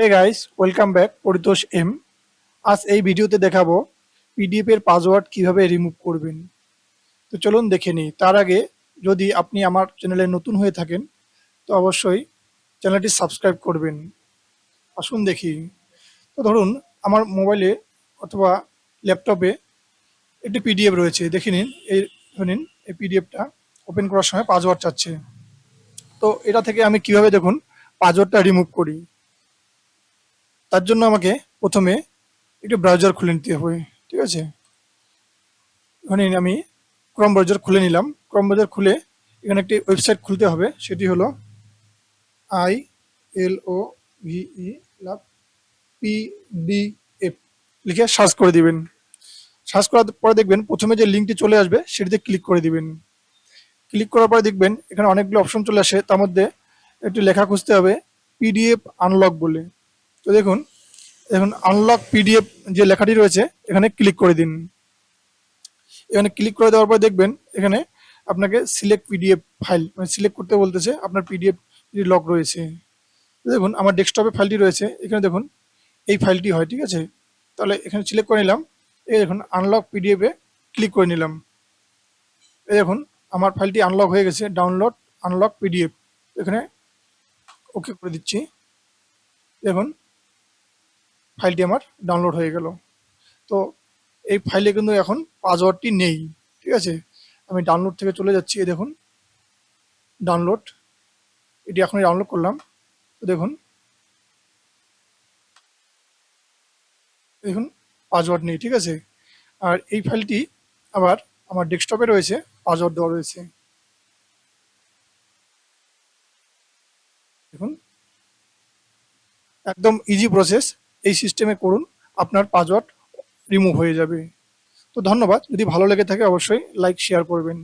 Hey guys welcome back Paritosh M আজ এই ভিডিওতে দেখাবো পিডিএফ এর পাসওয়ার্ড কীভাবে রিমুভ করবেন। তো চলুন দেখে নিই। তার আগে যদি আপনি আমার চ্যানেলে নতুন হয়ে থাকেন, তো অবশ্যই চ্যানেলটি সাবস্ক্রাইব করবেন। আসুন দেখি। তো ধরুন, আমার মোবাইলে অথবা ল্যাপটপে একটি পিডিএফ রয়েছে। দেখে নিন, এই নিন, এই পিডিএফটা ওপেন করার সময় পাসওয়ার্ড চাচ্ছে। তো এটা থেকে আমি কীভাবে দেখুন পাসওয়ার্ডটা রিমুভ করি? তার জন্য আমাকে প্রথমে একটু ব্রাউজার খুলে নিতে হবে, ঠিক আছে? এখানে আমি ক্রম ব্রাউজার খুলে নিলাম। ক্রম ব্রাউজার খুলে এখানে একটি ওয়েবসাইট খুলতে হবে, সেটি হলো I L O V E love PDF লিখে সার্চ করে দিবেন। সার্চ করার পরে দেখবেন প্রথমে যে লিঙ্কটি চলে আসবে, সেটিতে ক্লিক করে দিবেন। ক্লিক করার পরে দেখবেন এখানে অনেকগুলো অপশন চলে আসে, তার মধ্যে একটি লেখা খুঁজতে হবে পিডিএফ আনলক বলে। তো দেখুন এখন আনলক পিডিএফ যে লেখাটি রয়েছে, এখানে ক্লিক করে দিন। এখানে ক্লিক করে দেওয়ার পর দেখবেন, এখানে আপনাকে সিলেক্ট পিডিএফ ফাইল মানে সিলেক্ট করতে বলতেছে, আপনার পিডিএফ লক রয়েছে। দেখুন, আমার ডেস্কটপে ফাইলটি রয়েছে, এখানে দেখুন, এই ফাইলটি হয়, ঠিক আছে? তাহলে এখানে সিলেক্ট করে নিলাম, এই দেখুন আনলক পিডিএফে ক্লিক করে নিলাম। এই দেখুন, আমার ফাইলটি আনলক হয়ে গেছে ডাউনলোড আনলক পিডিএফ এখানে ওকে করে দিচ্ছি। দেখুন ফাইলটি আমার ডাউনলোড হয়ে গেল। তো এই ফাইলে কিন্তু এখন পাসওয়ার্ডটি নেই, ঠিক আছে? আমি ডাউনলোড থেকে চলে যাচ্ছি, এই দেখুন। ডাউনলোড এটি এখনই ডাউনলোড করলাম। তো দেখুন। দেখুন পাসওয়ার্ড নেই, ঠিক আছে? আর এই ফাইলটি আবার আমার ডেস্কটপে রয়েছে পাসওয়ার্ড দেওয়া রয়েছে। দেখুন। একদম ইজি প্রসেস এই সিস্টেমে করুন, আপনার পাসওয়ার্ড রিমুভ হয়ে যাবে। তো ধন্যবাদ, যদি ভালো লেগে থাকে অবশ্যই লাইক শেয়ার করবেন।